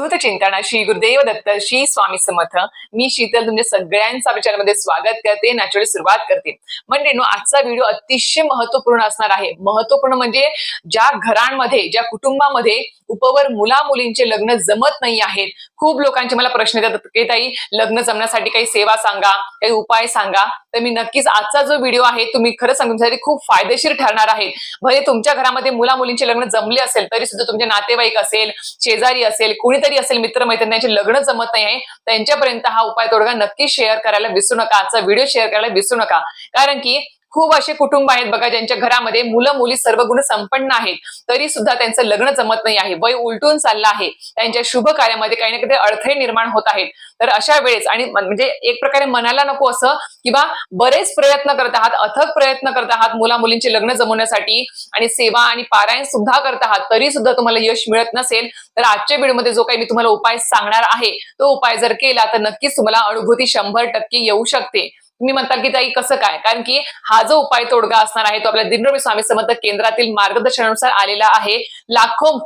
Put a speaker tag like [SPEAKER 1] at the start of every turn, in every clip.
[SPEAKER 1] अवधूत चिंतना. श्री गुरुदेव दत्त श्री स्वामी समर्थ. मी शीतल तुमच्या सगळ्यांचा विचारमध्ये स्वागत करते. नॅचरली सुरुवात करते. म्हणजे नो आजचा व्हिडिओ अतिशय महत्त्वपूर्ण असणार आहे. महत्त्वपूर्ण म्हणजे ज्या घरांमध्ये ज्या कुटुंबामध्ये उपवर मुला मुलींचे लग्न जमत नाही आहेत खूप लोकांचे मला प्रश्न येतात की ताई लग्न जमण्यासाठी काही सेवा सांगा काही उपाय सांगा? तर मी नक्कीच आजचा जो व्हिडिओ आहे तुम्ही खरं सांगण्यासाठी तुमच्यासाठी खूप फायदेशीर ठरणार आहे भले तुमच्या घरामध्ये मुला मुलींचे लग्न जमले असेल तरी सुद्धा तुमचे नातेवाईक असेल शेजारी असेल कुणीतरी असेल मित्रमैत्रिणी त्यांचे लग्न जमत नाही आहे त्यांच्यापर्यंत हा उपाय तोडगा नक्की शेअर करायला विसरू नका. आजचा व्हिडिओ शेअर करायला विसरू नका. कारण की खूप असे कुटुंब आहेत बघा ज्यांच्या घरामध्ये मुलं मुली सर्व गुण संपन्न आहेत. तरी सुद्धा त्यांचं लग्न जमत नाही आहे. वय उलटून चाललं आहे. त्यांच्या शुभ कार्यामध्ये काही ना काही अडथळे निर्माण होत आहेत. तर अशा वेळेस आणि म्हणजे एक प्रकारे मनाला नको असं किंवा बरेच प्रयत्न करत आहात अथक प्रयत्न करत आहात मुला मुलींचे लग्न जमवण्यासाठी आणि सेवा आणि पारायण सुद्धा करत आहात तरी सुद्धा तुम्हाला यश मिळत नसेल. तर आजच्या व्हिडिओमध्ये जो काही मी तुम्हाला उपाय सांगणार आहे तो उपाय जर केला तर नक्कीच तुम्हाला अनुभूती शंभर टक्के येऊ शकते. तुम्ही म्हणता की ताई कसं काय? कारण की हा जो उपाय तोडगा असणार आहे तो आपल्या दिनरवी स्वामी समर्थ केंद्रातील मार्गदर्शनानुसार आलेला आहे. लाखो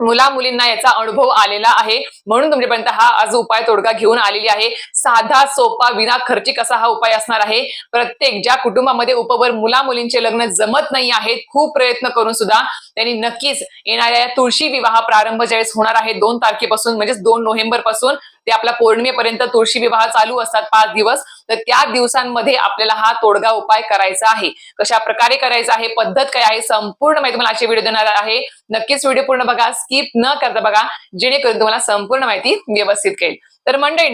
[SPEAKER 1] मुला मुलींना याचा अनुभव आलेला आहे. म्हणून तुमच्यापर्यंत हा आज उपाय तोडगा घेऊन आलेली आहे. साधा सोपा विना खर्चिक असा हा उपाय असणार आहे. प्रत्येक ज्या कुटुंबामध्ये उपवर मुला मुलींचे लग्न जमत नाही आहेत खूप प्रयत्न करून सुद्धा त्यांनी नक्कीच येणाऱ्या तुळशी विवाह प्रारंभ ज्यावेळेस होणार आहे दोन तारखेपासून म्हणजेच दोन नोव्हेंबरपासून ते आपला पौर्णिमेपर्यंत तुळशी विवाह चालू असतात पाच दिवस तर त्या दिवसांमध्ये आपल्याला हा तोडगा उपाय करायचा आहे. कशा प्रकारे करायचा आहे पद्धत काय आहे संपूर्ण माहिती तुम्हाला अशी व्हिडिओ देणार आहे. नक्कीच व्हिडिओ पूर्ण बघा स्किप न करता बघा जेणेकरून तुम्हाला संपूर्ण माहिती व्यवस्थित कळेल. तर मंडळी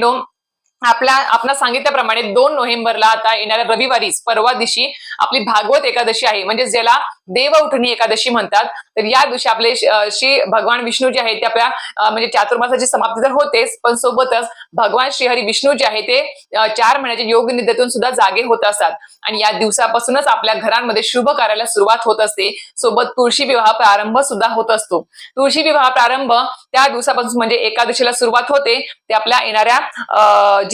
[SPEAKER 1] आपल्या आपण सांगितल्याप्रमाणे दोन नोव्हेंबरला आता येणाऱ्या रविवारीच परवा दिवशी आपली भागवत एकादशी आहे. म्हणजे ज्याला देव उठणी एकादशी म्हणतात. तर या दिवशी आपले श्री भगवान विष्णू जे आहे ते आपल्या म्हणजे चातुर्मासाची समाप्ती तर होतेच पण सोबतच भगवान श्रीहरी विष्णू जे आहे ते चार महिन्याच्या योग निद्रेतून सुद्धा जागे होत असतात. आणि या दिवसापासूनच आपल्या घरांमध्ये शुभ कार्याला सुरुवात होत असते. सोबत तुळशी विवाह प्रारंभ सुद्धा होत असतो. तुळशी विवाह प्रारंभ त्या दिवसापासून म्हणजे एकादशीला सुरुवात होते. ते आपल्या येणाऱ्या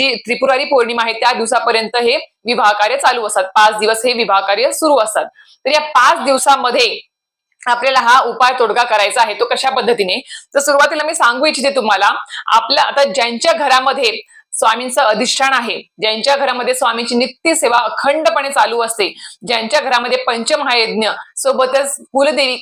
[SPEAKER 1] जी त्रिपुरारी पौर्णिमा आहे त्या दिवसापर्यंत हे विवाह कार्य चालू असतात. पाच दिवस हे विवाह कार्य सुरू असतात. तर या पाच दिवसामध्ये आपल्याला हा उपाय तोडगा करायचा आहे तो कशा पद्धतीने? तर सुरुवातीला मी सांगू इच्छिते तुम्हाला आपल्या आता ज्यांच्या घरामध्ये स्वामींचं अधिष्ठान आहे. ज्यांच्या घरामध्ये स्वामींची नित्य सेवा अखंडपणे चालू असते. ज्यांच्या घरामध्ये पंचमहायज्ञ सोबतच कुलदेवी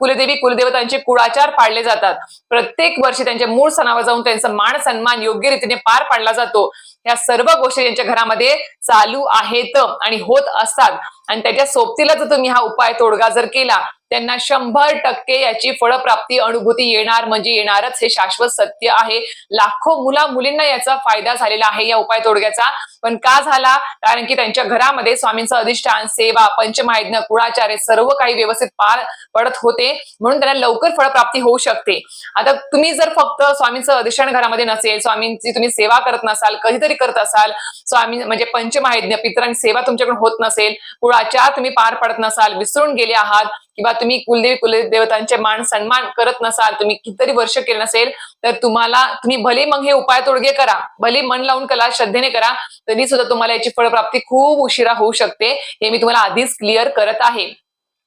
[SPEAKER 1] कुलदेवी कुलदेवतांचे कुळाचार पाळले जातात. प्रत्येक वर्षी त्यांच्या मूळ सणावर जाऊन त्यांचा मान सन्मान योग्य रीतीने पार पाडला जातो. या सर्व गोष्टी त्यांच्या घरामध्ये चालू आहेत आणि होत असतात. आणि त्याच्या सोबतीला जर तुम्ही हा उपाय तोडगा जर केला त्यांना शंभर टक्के याची फळप्राप्ती अनुभूती येणार म्हणजे येणारच. हे शाश्वत सत्य आहे. लाखो मुला मुलींना याचा फायदा झालेला आहे या उपाय तोडग्याचा. पण का झाला? कारण की त्यांच्या घरामध्ये स्वामींचं अधिष्ठान सेवा पंचमायज्ञ कुळाचार्य सर्व काही व्यवस्थित पार पडत होते. म्हणून त्यांना लवकर फळप्राप्ती होऊ शकते. आता तुम्ही जर फक्त स्वामींचं अधिष्ठान घरामध्ये नसेल स्वामींची तुम्ही सेवा करत नसाल कधीतरी करत असाल स्वामी म्हणजे पंचमायज्ञ पितरांची सेवा तुमच्याकडून होत नसेल कुळाचार तुम्ही पार पडत नसाल विसरून गेले आहात किंवा तुम्ही कुलदेवी कुलदेवतांचे मान सन्मान करत नसाल तुम्ही कितीतरी वर्ष केले नसेल तर तुम्हाला तुम्ही भले मग हे उपाय तोडगे करा भले मन लावून कला श्रद्धेने करा तरी सुद्धा तुम्हाला याची फळप्राप्ती खूप उशिरा होऊ शकते हे मी तुम्हाला आधीच क्लिअर करत आहे.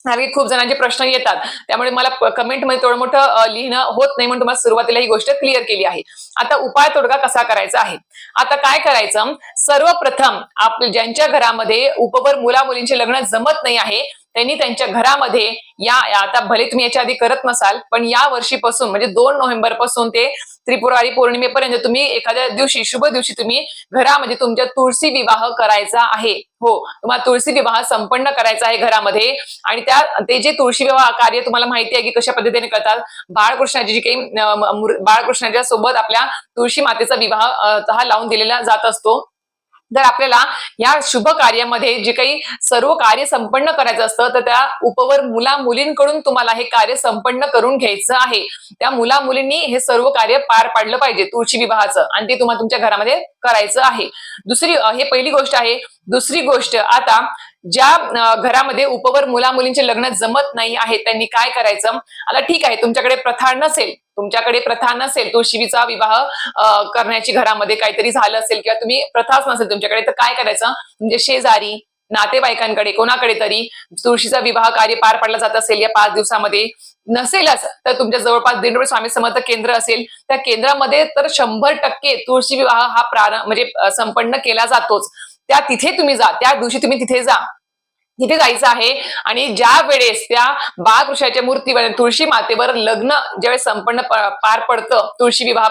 [SPEAKER 1] हवी खूप जणांचे प्रश्न येतात त्यामुळे मला कमेंटमध्ये थोडं मोठं लिहिणं होत नाही म्हणून तुम्हाला सुरुवातीला ही गोष्ट क्लिअर केली आहे. आता उपाय तोडगा कसा करायचा आहे? आता काय करायचं? सर्वप्रथम आप ज्यांच्या घरामध्ये उपवर मुला मुलींचे लग्न जमत नाही आहे त्यांनी त्यांच्या घरामध्ये या आता भले तुम्ही याच्या आधी करत नसाल पण या वर्षीपासून म्हणजे दोन नोव्हेंबरपासून ते त्रिपुरारी पौर्णिमेपर्यंत तुम्ही एखाद्या दिवशी शुभ दिवशी तुम्ही घरामध्ये तुमच्या तुळशी विवाह करायचा आहे. हो तुम्हाला तुळशी विवाह संपन्न करायचा आहे घरामध्ये. आणि त्या ते जे तुळशी विवाह कार्य तुम्हाला माहिती आहे की कशा पद्धतीने करतात? बाळकृष्णाची जी काही बाळकृष्णाच्या सोबत आपल्या तुळशी मातेचा विवाह हा लावून दिलेला जात असतो. जर आपल्याला या शुभ कार्यामध्ये जे काही सर्व कार्य संपन्न करायचं असतं तर त्या उपवर मुला मुलींकडून तुम्हाला हे कार्य संपन्न करून घ्यायचं आहे. त्या मुला मुलींनी हे सर्व कार्य पार पाडलं पाहिजे तुळशी विवाहाचं. आणि ते तुम्हाला तुमच्या घरामध्ये करायचं आहे. दुसरी हे पहिली गोष्ट आहे. दुसरी गोष्ट आता ज्या घरामध्ये उपवर मुला मुलींचे लग्न जमत नाही आहे त्यांनी काय करायचं? आता ठीक आहे तुमच्याकडे प्रथा नसेल तुमच्याकडे प्रथा नसेल तुळशीचा विवाह करण्याची घरामध्ये काहीतरी झालं असेल किंवा तुम्ही प्रथाच नसेल तुमच्याकडे तर काय करायचं? म्हणजे शेजारी नातेवाईकांकडे कोणाकडे तरी तुळशीचा विवाह कार्य पार पडला जात असेल या पाच दिवसामध्ये नसेलच तर तुमच्या जवळपास दिंडोरी स्वामी समर्थ केंद्र असेल त्या केंद्रामध्ये तर शंभर टक्के तुळशी विवाह हा प्रारंभ म्हणजे संपन्न केला जातोच. त्या तिथे तुम्ही जा त्या दिवशी तुम्ही तिथे जा. तिथे जायचं आहे. आणि ज्या वेळेस त्या बाळकृष्णाच्या मूर्तीवर तुळशी मातेवर लग्न ज्यावेळेस संपन्न पार पडतं तुळशी विवाह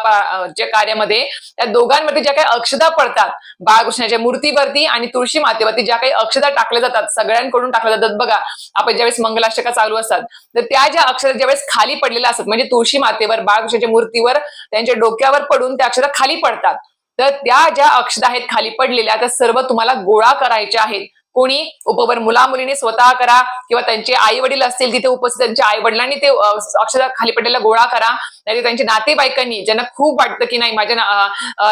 [SPEAKER 1] च्या कार्यामध्ये त्या दोघांवरती ज्या काही अक्षदा पडतात बाळकृष्णाच्या मूर्तीवरती आणि तुळशी मातेवरती ज्या काही अक्षदा टाकल्या जातात सगळ्यांकडून टाकल्या जातात. बघा आपण ज्यावेळेस मंगलाष्टका चालू असतात तर त्या ज्या अक्षरा ज्यावेळेस खाली पडलेल्या असतात म्हणजे तुळशी मातेवर बाळकृष्णाच्या मूर्तीवर त्यांच्या डोक्यावर पडून त्या अक्षरा खाली पडतात. तर त्या ज्या अक्षदा आहेत खाली पडलेल्या त्या सर्व तुम्हाला गोळा करायच्या आहेत. कोणी? उपवर मुला मुलीने स्वतः करा किंवा त्यांचे आई वडील असतील तिथे उपस्थित त्यांच्या आई वडिलांनी ते अक्षरशः खाली पडलेला गोळा करा. नाही त्यांच्या नातेवाईकांनी ज्यांना खूप वाटतं की नाही माझ्या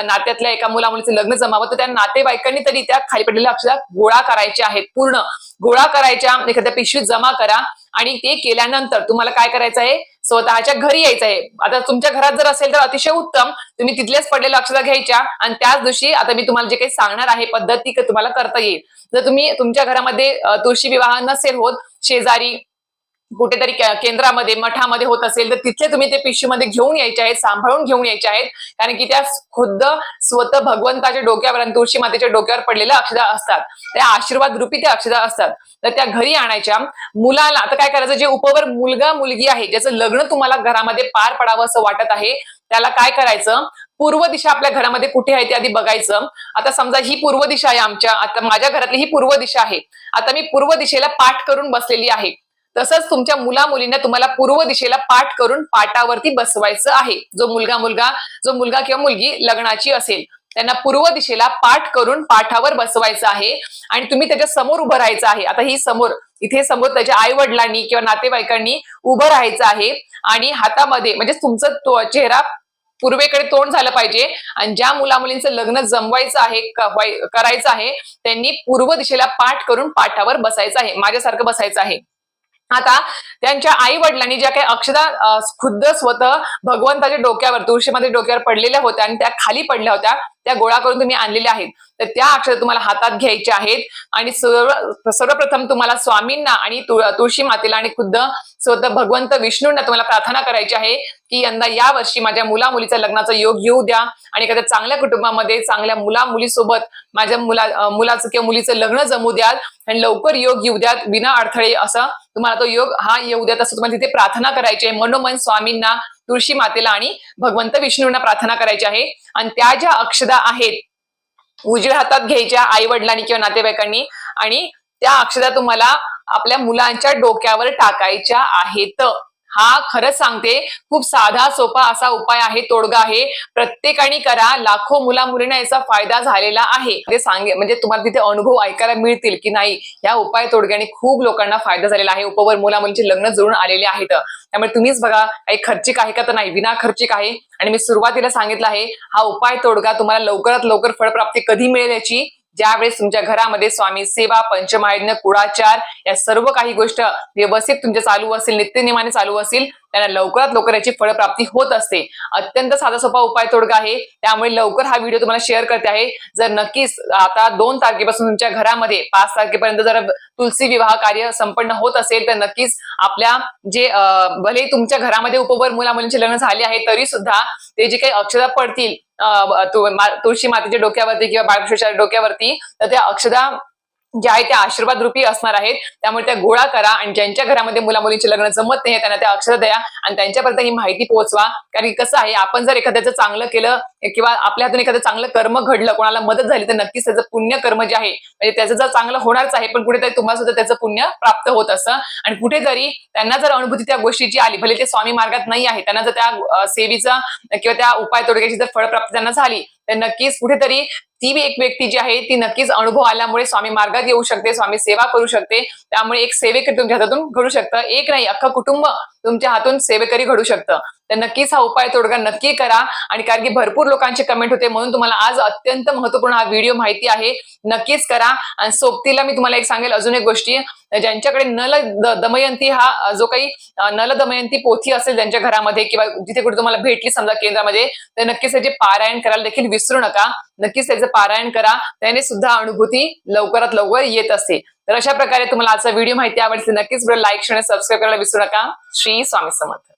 [SPEAKER 1] नात्यातल्या एका मुला मुलीचं लग्न जमावं तर त्या नातेवाईकांनी तरी त्या खाली पडलेल्या अक्षरशः गोळा करायच्या आहेत. पूर्ण गोळा करायच्या एखाद्या पिशवीत जमा करा. आणि ते केल्यानंतर तुम्हाला काय करायचं आहे स्वतःच्या घरी यायचं आहे आता तुमच्या घरात जर असेल तर अतिशय उत्तम. तुम्ही तिथलेच पडलेल्या लक्षात घ्यायच्या आणि त्याच दिवशी आता मी तुम्हाला जे काही सांगणार आहे पद्धती तुम्हाला करता येईल. जर तुम्ही तुमच्या घरामध्ये तुळशी विवाह नसेल होत शेजारी कुठेतरी केंद्रामध्ये मठामध्ये होत असेल तर तिथले तुम्ही ते पिशवीमध्ये घेऊन यायचे आहेत सांभाळून घेऊन यायचे आहेत. कारण की त्या खुद्द स्वतः भगवंताच्या डोक्यावर आणि तुळशी मातेच्या डोक्यावर पडलेल्या अक्षदा असतात. त्या आशीर्वाद रूपी त्या अक्षदा असतात. तर त्या घरी आणायच्या. मुलाला आता काय करायचं जे उपवर मुलगा मुलगी आहे ज्याचं लग्न तुम्हाला घरामध्ये पार पडावं असं वाटत आहे त्याला काय करायचं? पूर्व दिशा आपल्या घरामध्ये कुठे आहे ते आधी बघायचं. आता समजा ही पूर्व दिशा आहे आमच्या आता माझ्या घरातली ही पूर्व दिशा आहे. आता मी पूर्व दिशेला पाठ करून बसलेली आहे. तसंच तुमच्या मुला मुलींना तुम्हाला पूर्व दिशेला पाठ करून पाटावरती बसवायचं आहे. जो मुलगा मुलगा जो मुलगा किंवा मुलगी लग्नाची असेल त्यांना पूर्व दिशेला पाठ करून पाठावर बसवायचं आहे आणि तुम्ही त्याच्यासमोर उभं राहायचं आहे. आता ही समोर इथे समोर त्याच्या आई वडिलांनी किंवा नातेवाईकांनी उभं राहायचं आहे आणि हातामध्ये म्हणजे तुमचं तो चेहरा पूर्वेकडे तोंड झालं पाहिजे आणि ज्या मुला मुलींचं लग्न जमवायचं आहे करायचं आहे त्यांनी पूर्व दिशेला पाठ करून पाठावर बसायचं आहे माझ्यासारखं बसायचं आहे. आता त्यांच्या आई वडिलांनी ज्या काही अक्षदा खुद्द स्वतः भगवंताच्या डोक्यावर तुळशीमध्ये डोक्यावर पडलेल्या होत्या आणि त्या खाली पडल्या होत्या त्या गोळा करून तुम्ही आणलेल्या आहेत. तर त्या अक्षरा तुम्हाला हातात घ्यायच्या आहेत. आणि सर्व सर्वप्रथम तुम्हाला स्वामींना आणि तुळशी मातेला आणि खुद्द स्वतः भगवंत विष्णूंना तुम्हाला प्रार्थना करायची आहे की यंदा या वर्षी माझ्या मुला मुलीचा लग्नाचा योग येऊ द्या. आणि एखाद्या चांगल्या कुटुंबामध्ये चांगल्या मुला मुलीसोबत माझ्या मुला मुलाचं किंवा मुलीचं लग्न जमू द्याल आणि लवकर योग येऊ द्यात विना अडथळे असं तुम्हाला तो योग हा येऊ द्यात असं तुम्हाला तिथे प्रार्थना करायची आहे. मनोमन स्वामींना तुळशी मातेला आणि भगवंत विष्णूंना प्रार्थना करायची आहे. आणि त्या ज्या अक्षदा आहेत उजव्या हातात घ्यायच्या आई वडिलांनी किंवा नातेवाईकांनी आणि त्या अक्षदा तुम्हाला आपल्या मुलांच्या डोक्यावर टाकायच्या आहेत. हा खरंच सांगते खूप साधा सोपा असा उपाय आहे तोडगा आहे. प्रत्येकाने करा लाखो मुला मुलींना याचा फायदा झालेला आहे. ते सांगे म्हणजे तुम्हाला तिथे अनुभव ऐकायला मिळतील की नाही या उपाय तोडग्याने खूप लोकांना फायदा झालेला आहे. उपवर मुला मुलींचे लग्न जुळून आलेले आहेत. त्यामुळे तुम्हीच बघा काही खर्चिक आहे का तर नाही विना खर्चिक आहे. आणि मी सुरुवातीला सांगितलं आहे हा उपाय तोडगा तुम्हाला लवकरात लवकर फळप्राप्ती कधी मिळेल याची? ज्यावेळेस तुमच्या घरामध्ये स्वामी सेवा पंचमायज्ञ कुळाचार या सर्व काही गोष्ट व्यवस्थित तुमच्या चालू असेल नित्यनियमाने चालू असेल त्यांना लवकरात लवकर याची फळप्राप्ती होत असते. अत्यंत साधा सोपा उपाय तोडगा आहे. त्यामुळे लवकर हा व्हिडिओ तुम्हाला शेअर करते आहे. जर नक्कीच आता दोन तारखेपासून तुमच्या घरामध्ये पाच तारखेपर्यंत जर तुलसी विवाह कार्य संपन्न होत असेल तर नक्कीच आपल्या जे भले तुमच्या घरामध्ये उपवर मुला मुलींचे लग्न झाले आहे तरी सुद्धा ते जे काही अक्षता पडतील तुळशी मातेच्या डोक्यावरती किंवा बाळकृष्णाच्या डोक्यावरती तर त्या अक्षदा ज्या आहेत त्या आशीर्वाद रूपी असणार आहेत. त्यामुळे त्या गोळा करा आणि ज्यांच्या घरामध्ये मुला मुलींचे लग्न जमत नाही त्यांना त्या अक्षर द्या आणि त्यांच्यापर्यंत ही माहिती पोहोचवा. कारण की कसं आहे आपण जर एखाद्याचं चांगलं केलं किंवा आपल्या हातून एखादं चांगलं कर्म घडलं कोणाला मदत झाली तर नक्कीच त्याचं पुण्य कर्म जे आहे म्हणजे त्याचं जर चांगलं होणारच आहे पण कुठेतरी तुम्हाला सुद्धा त्याचं पुण्य प्राप्त होत असतं आणि कुठेतरी त्यांना जर अनुभूती त्या गोष्टीची आली भले ते स्वामी मार्गात नाही आहे त्यांना जर त्या अं, सेवेचा किंवा त्या उपाय तोडग्याची जर फळप्राप्ती त्यांना झाली तर नक्कीच कुठेतरी ती एक व्यक्ती जी आहे ती नक्कीच अनुभव आल्यामुळे स्वामी मार्गात येऊ शकते स्वामी सेवा करू शकते. त्यामुळे एक सेवेकरी तुमच्या हातातून घडू शकतं. एक नाही अख्खं कुटुंब तुमच्या हातून सेवेकरी घडू शकतं. तर नक्कीच हा उपाय तोडगा नक्की करा. आणि कारण की भरपूर लोकांचे कमेंट होते म्हणून तुम्हाला आज अत्यंत महत्त्वपूर्ण हा व्हिडिओ माहिती आहे. नक्कीच करा. आणि सोबतीला मी तुम्हाला एक सांगेल अजून एक गोष्टी. ज्यांच्याकडे नल दमयंती हा जो काही नल दमयंती पोथी असेल त्यांच्या घरामध्ये किंवा जिथे कुठे तुम्हाला भेटली समजा केंद्रामध्ये तर नक्कीच त्याचे पारायण करायला देखील विसरू नका. नक्कीच त्याचं पारायण करा. त्याने सुद्धा अनुभूती लवकरात लवकर येत असते. तर अशा प्रकारे तुम्हाला आजचा व्हिडिओ माहिती आवडते नक्कीच लाईक शेअर सबस्क्राईब करायला विसरू नका. श्री स्वामी समर्थ.